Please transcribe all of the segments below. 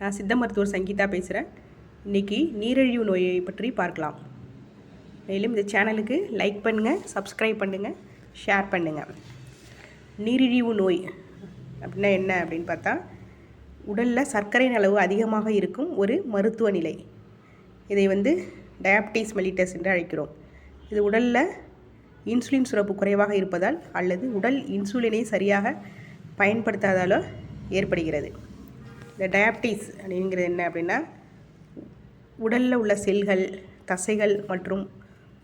நான் சித்த மருத்துவர் சங்கீதா பேசுகிறேன் இன்றைக்கி நீரிழிவு நோயை பற்றி பார்க்கலாம். மேலும் இந்த சேனலுக்கு லைக் பண்ணுங்கள் சப்ஸ்கிரைப் பண்ணுங்கள் ஷேர் பண்ணுங்கள் நீரிழிவு நோய் அப்படின்னா என்ன அப்படின்னு பார்த்தா உடலில் சர்க்கரையின் அளவு அதிகமாக இருக்கும் ஒரு மருத்துவ நிலை. இதை வந்து டயாபிட்டிஸ் மெலிட்டஸ் என்று அழைக்கிறோம். இது உடலில் இன்சுலின் சுரப்பு குறைவாக இருப்பதால் அல்லது உடல் இன்சுலினை சரியாக பயன்படுத்தாதாலோ ஏற்படுகிறது. இந்த டயாபிட்டிஸ் அப்படிங்கிறது என்ன அப்படின்னா உடலில் உள்ள செல்கள் தசைகள் மற்றும்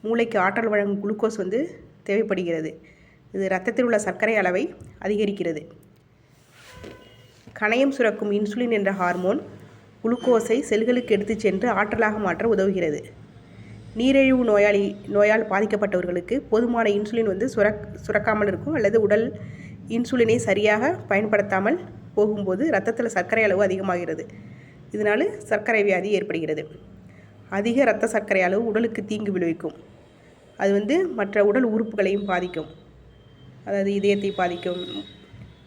மூளைக்கு ஆற்றல் வழங்கும் குளுக்கோஸ் வந்து தேவைப்படுகிறது. இது ரத்தத்தில் உள்ள சர்க்கரை அளவை அதிகரிக்கிறது. கணையம் சுரக்கும் இன்சுலின் என்ற ஹார்மோன் குளுக்கோஸை செல்களுக்கு எடுத்துச் சென்று ஆற்றலாக மாற்ற உதவுகிறது. நீரிழிவு நோயாளி நோயால் பாதிக்கப்பட்டவர்களுக்கு போதுமான இன்சுலின் வந்து சுரக் சுரக்காமல் இருக்கும் அல்லது உடல் இன்சுலினை சரியாக பயன்படுத்தாமல் போகும்போது ரத்தத்தில் சர்க்கரை அளவு அதிகமாகிறது. இதனால் சர்க்கரை வியாதி ஏற்படுகிறது. அதிக இரத்த சர்க்கரை அளவு உடலுக்கு தீங்கு விளைவிக்கும். அது வந்து மற்ற உடல் உறுப்புகளையும் பாதிக்கும். அதாவது இதயத்தை பாதிக்கும்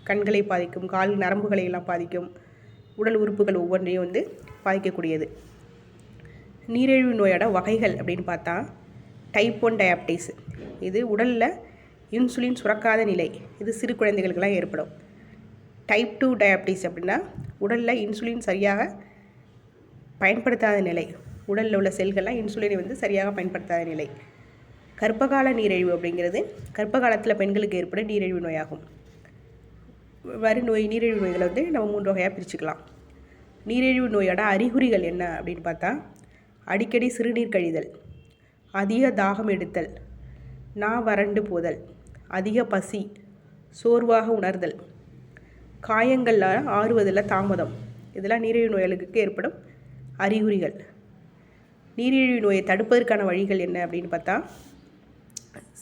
கண்களை பாதிக்கும் கால் நரம்புகளை எல்லாம் பாதிக்கும். உடல் உறுப்புகள் ஒவ்வொன்றையும் வந்து பாதிக்கக்கூடியது. நீரிழிவு நோயோட வகைகள் அப்படின்னு பார்த்தா டைப் ஒன் டயாபிட்டிஸ் இது உடலில் இன்சுலின் சுரக்காத நிலை. இது சிறு குழந்தைகளுக்கெல்லாம் ஏற்படும். டைப் டூ டயாபிட்டிஸ் அப்படின்னா உடலில் இன்சுலின் சரியாக பயன்படுத்தாத நிலை. உடலில் உள்ள செல்கள்லாம் இன்சுலினை வந்து சரியாக பயன்படுத்தாத நிலை. கர்ப்பகால நீரிழிவு அப்படிங்கிறது கர்ப்ப காலத்தில் பெண்களுக்கு ஏற்படும் நீரிழிவு நோயாகும். வரி நோய் நீரிழிவு நோய்களை வந்து நம்ம மூன்று வகையாக பிரிச்சுக்கலாம். நீரிழிவு நோயோட அறிகுறிகள் என்ன அப்படின்னு பார்த்தா அடிக்கடி சிறுநீர் கழிதல் அதிக தாகம் எடுத்தல் நா வறண்டு போதல் அதிக பசி சோர்வாக உணர்தல் காயங்களில் ஆறுவதில் தாமதம். இதெல்லாம் நீரிழிவு நோயாளிகளுக்கு ஏற்படும் அறிகுறிகள். நீரிழிவு நோயை தடுப்பதற்கான வழிகள் என்ன அப்படின்னு பார்த்தா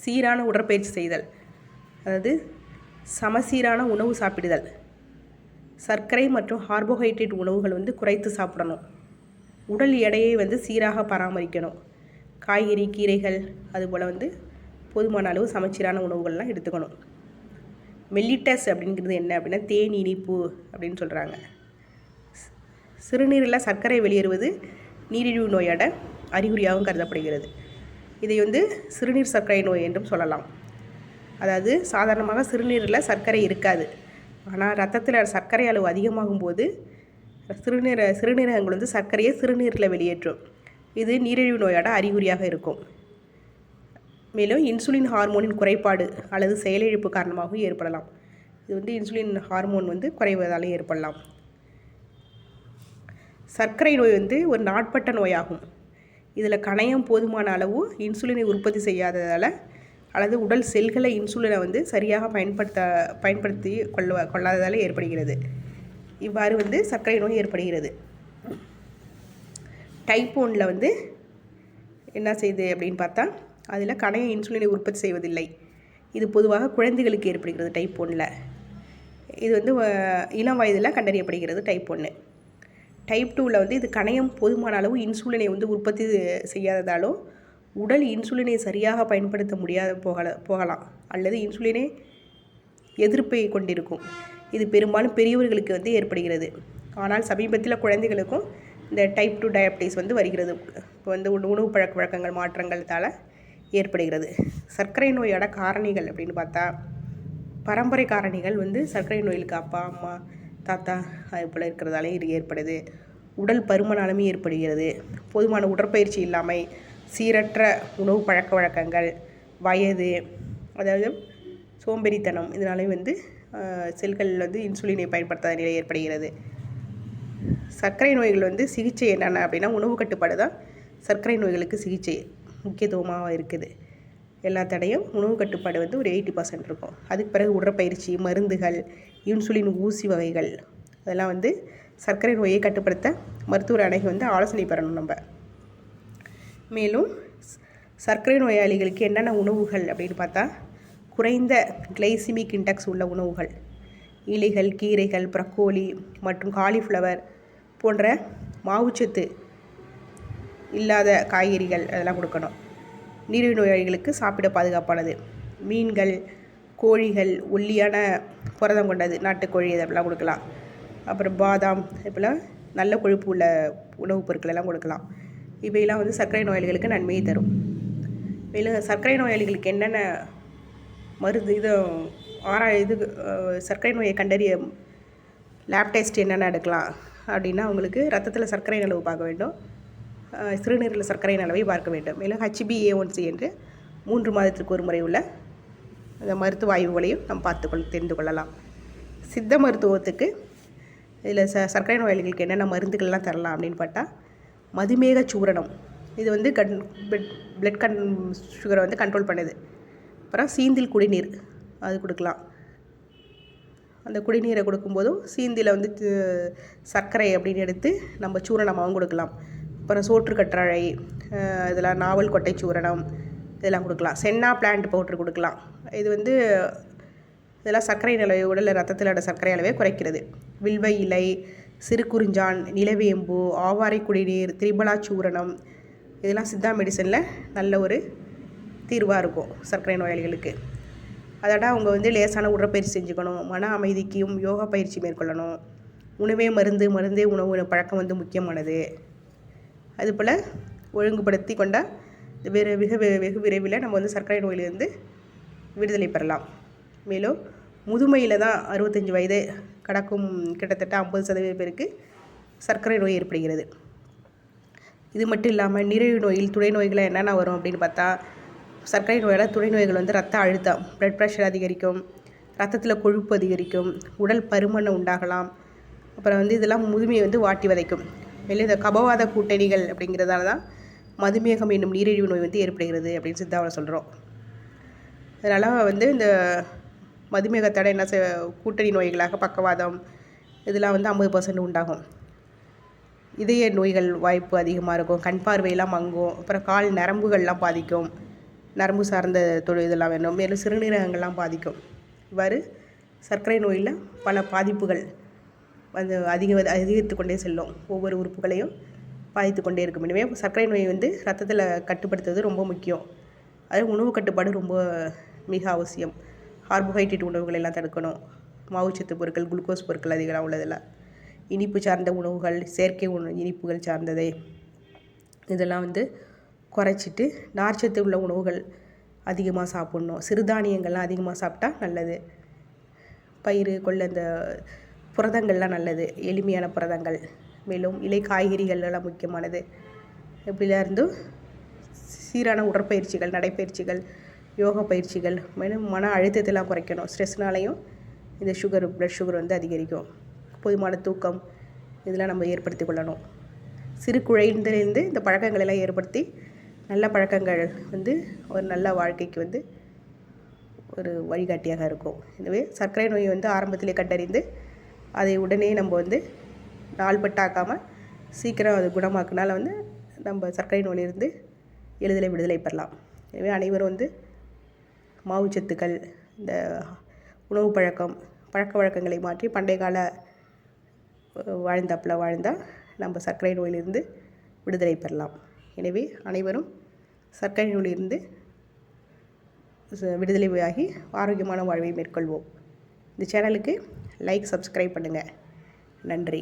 சீரான உடற்பயிற்சி செய்தல் அதாவது சமசீரான உணவு சாப்பிடுதல். சர்க்கரை மற்றும் கார்போஹைட்ரேட் உணவுகள் வந்து குறைத்து சாப்பிடணும். உடல் எடையை வந்து சீராக பராமரிக்கணும். காய்கறி கீரைகள் அதுபோல் வந்து போதுமான அளவு சமச்சீரான உணவுகள்லாம் எடுத்துக்கணும். மெல்லிட்டஸ் அப்படிங்கிறது என்ன அப்படின்னா தேன் இனிப்பு அப்படின்னு சொல்கிறாங்க சிறுநீரில் சர்க்கரை வெளியேறுவது நீரிழிவு நோயோட அறிகுறியாகவும் கருதப்படுகிறது. இதை வந்து சிறுநீர் சர்க்கரை நோய் என்றும் சொல்லலாம். அதாவது சாதாரணமாக சிறுநீரில் சர்க்கரை இருக்காது. ஆனால் ரத்தத்தில் சர்க்கரை அளவு அதிகமாகும் போது சிறுநீர சிறுநீரகங்கள் வந்து சர்க்கரையை சிறுநீரில் வெளியேற்றும். இது நீரிழிவு நோயோட அறிகுறியாக இருக்கும். மேலும் இன்சுலின் ஹார்மோனின் குறைபாடு அல்லது செயலிழப்பு காரணமாகவும் ஏற்படலாம். இது வந்து இன்சுலின் ஹார்மோன் வந்து குறைவதால் ஏற்படலாம். சர்க்கரை நோய் வந்து ஒரு நாட்பட்ட நோயாகும். இதில் கணையம் போதுமான அளவு இன்சுலினை உற்பத்தி செய்யாததால் அல்லது உடல் செல்களை இன்சுலினை வந்து சரியாக பயன்படுத்த பயன்படுத்தி கொள்ள கொள்ளாததால் ஏற்படுகிறது. இவ்வாறு வந்து சர்க்கரை நோய் ஏற்படுகிறது. டைப் ஒனில் வந்து என்ன செய்யுது அப்படின்னு பார்த்தா அதில் கணைய இன்சுலினை உற்பத்தி செய்வதில்லை. இது பொதுவாக குழந்தைகளுக்கு ஏற்படுகிறது டைப் ஒன்னில் இது வந்து இளம் வயதில் கண்டறியப்படுகிறது டைப் ஒன்று டைப் டூவில் வந்து இது கணையம் போதுமான அளவு இன்சுலினை வந்து உற்பத்தி செய்யாததாலோ உடல் இன்சுலினை சரியாக பயன்படுத்த முடியாத போகல போகலாம். அல்லது இன்சுலினை எதிர்ப்பை கொண்டிருக்கும். இது பெரும்பாலும் பெரியவர்களுக்கு வந்து ஏற்படுகிறது. ஆனால் சமீபத்தில் குழந்தைகளுக்கும் இந்த டைப் டூ டயபிட்டிஸ் வந்து வருகிறது. இப்போ வந்து உணவு பழக்க வழக்கங்கள் மாற்றங்கள்தால் ஏற்படுகிறது. சர்க்கரை நோயோட காரணிகள் அப்படின்னு பார்த்தா பரம்பரை காரணிகள் வந்து சர்க்கரை நோய்களுக்கு அப்பா அம்மா தாத்தா அது போல் இருக்கிறதாலே இது ஏற்படுது. உடல் பருமனாலுமே ஏற்படுகிறது. போதுமான உடற்பயிற்சி இல்லாமல் சீரற்ற உணவு பழக்க வழக்கங்கள் வயது அதாவது சோம்பேறித்தனம் இதனாலே வந்து செல்கள் வந்து இன்சுலினை பயன்படுத்தாத நிலை ஏற்படுகிறது. சர்க்கரை நோய்கள் வந்து சிகிச்சை என்னென்ன அப்படின்னா உணவு கட்டுப்பாடு தான் சர்க்கரை நோய்களுக்கு சிகிச்சை. முக்கியத்துவமாக இருக்குது. எல்லா தடையும் உணவு கட்டுப்பாடு வந்து ஒரு எயிட்டி பர்சன்ட் இருக்கும். அதுக்கு பிறகு உடற்பயிற்சி மருந்துகள் இன்சுலின் ஊசி வகைகள் அதெல்லாம் வந்து சர்க்கரை நோயை கட்டுப்படுத்த மருத்துவர் அணைகி வந்து ஆலோசனை பெறணும் நம்ம. மேலும் சர்க்கரை நோயாளிகளுக்கு என்னென்ன உணவுகள் அப்படின்னு பார்த்தா குறைந்த கிளைசிமிக் இன்டெக்ஸ் உள்ள உணவுகள் இலைகள் கீரைகள் ப்ரக்கோலி மற்றும் காலிஃப்ளவர் போன்ற மாவுச்சத்து இல்லாத காய்கறிகள் அதெல்லாம் கொடுக்கணும். நீரிழிவு நோயாளிகளுக்கு சாப்பிட பாதுகாப்பானது. மீன்கள் கோழிகள் ஒல்லியான புரதம் கொண்டது நாட்டுக்கோழி இதெல்லாம் கொடுக்கலாம். அப்புறம் பாதாம் இப்போலாம் நல்ல கொழுப்பு உள்ள உணவுப் பொருட்கள் எல்லாம் கொடுக்கலாம். இவையெல்லாம் வந்து சர்க்கரை நோயாளிகளுக்கு நன்மையை தரும். மேலும் சர்க்கரை நோயாளிகளுக்கு என்னென்ன மருந்து இது ஆரா இது சர்க்கரை நோயை கண்டறிய லேப் டெஸ்ட் என்னென்ன எடுக்கலாம் அப்படின்னா அவங்களுக்கு ரத்தத்தில் சர்க்கரை அளவு பார்க்க வேண்டும். சிறுநீரில் சர்க்கரை அளவை பார்க்க வேண்டும். மேலும் ஹெச்பிஏஒன்சி என்று மூன்று மாதத்திற்கு ஒரு முறை உள்ள அந்த மருத்துவ ஆய்வுகளையும் நாம் பார்த்துக்கொள் தெரிந்து கொள்ளலாம். சித்த மருத்துவத்துக்கு இதில் ச சர்க்கரை நோயாளிகளுக்கு என்னென்ன மருந்துகள்லாம் தரலாம் அப்படின்னு பார்த்தா மதுமேக சூரணம். இது வந்து கண் பிளட் கண் கன் சுகரை வந்து கண்ட்ரோல் பண்ணுது. அப்புறம் சீந்தில் குடிநீர் அது கொடுக்கலாம். அந்த குடிநீரை கொடுக்கும்போதும் சீந்தியில் வந்து சர்க்கரை அப்படின்னு எடுத்து நம்ம சூரணமாகவும் கொடுக்கலாம். அப்புறம் சோற்று கற்றாழை இதெல்லாம் நாவல் கொட்டை சூரணம் இதெல்லாம் கொடுக்கலாம். சென்னா பிளான்ட் பவுட்ரு கொடுக்கலாம். இது வந்து இதெல்லாம் சர்க்கரை நிலவை உடலில் ரத்தத்தில் அட சர்க்கரை அளவை குறைக்கிறது. வில்வ இலை சிறுகுறிஞ்சான் நிலவேம்பு ஆவாரை குடிநீர் திரிபலா சூரணம் இதெல்லாம் சித்தா மெடிசனில் நல்ல ஒரு தீர்வாக இருக்கும் சர்க்கரை நோயாளிகளுக்கு. அதோட அவங்க வந்து லேசான உடற்பயிற்சி செஞ்சுக்கணும் மன அமைதிக்கும் யோகா பயிற்சி மேற்கொள்ளணும். உணவே மருந்து மருந்தே உணவு பழக்கம் வந்து முக்கியமானது. அதுபோல் ஒழுங்குபடுத்தி கொண்டால் வெறு வெகு வெ- வெகு விரைவில் நம்ம வந்து சர்க்கரை நோயிலிருந்து விடுதலை பெறலாம். மேலும் முதுமையில் தான் அறுபத்தஞ்சி வயது கடக்கும் கிட்டத்தட்ட ஐம்பது சதவீத பேருக்கு சர்க்கரை நோய் ஏற்படுகிறது. இது மட்டும் இல்லாமல் நீரிழிவு நோயில் துணை நோய்கள் என்னென்ன வரும் அப்படின்னு பார்த்தா சர்க்கரை நோயால் துணை நோய்கள் வந்து ரத்த அழுத்தம் ப்ளட் ப்ரெஷர் அதிகரிக்கும் ரத்தத்தில் கொழுப்பு அதிகரிக்கும் உடல் பருமனை உண்டாகலாம் அப்புறம் வந்து இதெல்லாம் முதுமையை வந்து வாட்டி வதைக்கும். மேலும் இந்த கபவாத கூட்டணிகள் அப்படிங்கிறதால தான் மதுமேகம் என்னும் நீரிழிவு நோய் வந்து ஏற்படுகிறது அப்படின்னு சித்தாவில் சொல்கிறோம் அதனால் வந்து இந்த மதுமேகத்தோட என்ன செய் கூட்டணி நோய்களாக பக்கவாதம் இதெல்லாம் வந்து ஐம்பது பர்சன்ட் உண்டாகும். இதய நோய்கள் வாய்ப்பு அதிகமாக இருக்கும். கண் பார்வையெல்லாம் மங்கும். அப்புறம் கால் நரம்புகள்லாம் பாதிக்கும். நரம்பு சார்ந்த தொழில் இதெல்லாம் வேணும். மேலும் சிறுநீரகங்கள்லாம் பாதிக்கும். இவ்வாறு சர்க்கரை நோயில் பல பாதிப்புகள் அது அதிக அதிகரித்து கொண்டே செல்லும் ஒவ்வொரு உறுப்புகளையும் பாதித்து கொண்டே இருக்கும். எனவே சர்க்கரை நோய் வந்து ரத்தத்தில் கட்டுப்படுத்துவது ரொம்ப முக்கியம். அது உணவு கட்டுப்பாடு ரொம்ப மிக அவசியம். கார்போஹைட்ரேட் உணவுகள் எல்லாம் தடுக்கணும். மாவுச்சத்து பொருட்கள் குளுக்கோஸ் பொருட்கள் அதிகமாக உள்ளதெல்லாம் இனிப்பு சார்ந்த உணவுகள் செயற்கை உணவு இனிப்புகள் சார்ந்ததை. இதெல்லாம் வந்து குறைச்சிட்டு நார்ச்சத்து உள்ள உணவுகள் அதிகமாக சாப்பிட்ணும். சிறுதானியங்கள்லாம் அதிகமாக சாப்பிட்டா நல்லது. பயிறு கொள்ள இந்த புரதங்கள்லாம் நல்லது எளிமையான புரதங்கள். மேலும் இலை காய்கறிகள் எல்லாம் முக்கியமானது. இப்படிலாம் இருந்தும் சீரான உடற்பயிற்சிகள் நடைப்பயிற்சிகள் யோகா பயிற்சிகள் மேலும் மன அழுத்தத்தெல்லாம் குறைக்கணும். ஸ்ட்ரெஸ்னாலையும் இந்த சுகர் ப்ளட் சுகர் வந்து அதிகரிக்கும். போதுமான தூக்கம் இதெல்லாம் நம்ம ஏற்படுத்தி கொள்ளணும். சிறு குழந்தையிலேருந்து இந்த பழக்கங்களெல்லாம் ஏற்படுத்தி நல்ல பழக்கங்கள் வந்து ஒரு நல்ல வாழ்க்கைக்கு வந்து ஒரு வழிகாட்டியாக இருக்கும். எனவே சர்க்கரை நோயை வந்து ஆரம்பத்திலே கண்டறிந்து அதை உடனே நம்ம வந்து நாள்பட்டாக்காமல் சீக்கிரம் அது குணமாக்குனால வந்து நம்ம சர்க்கரை நோயிலிருந்து எளிதில் விடுதலை பெறலாம். எனவே அனைவரும் வந்து மாவுச்சத்துக்கள் இந்த உணவு பழக்கம் பழக்க வழக்கங்களை மாற்றி பண்டைய கால அஹ், வாழ்ந்தாப்புல வாழ்ந்தால் நம்ம சர்க்கரை நோயிலிருந்து விடுதலை பெறலாம். எனவே அனைவரும் சர்க்கரை நோயிலிருந்து ச- விடுதலையாகி ஆரோக்கியமான வாழ்வை மேற்கொள்வோம். இந்த சேனலுக்கு லைக் சப்ஸ்கிரைப் பண்ணுங்கள் நன்றி.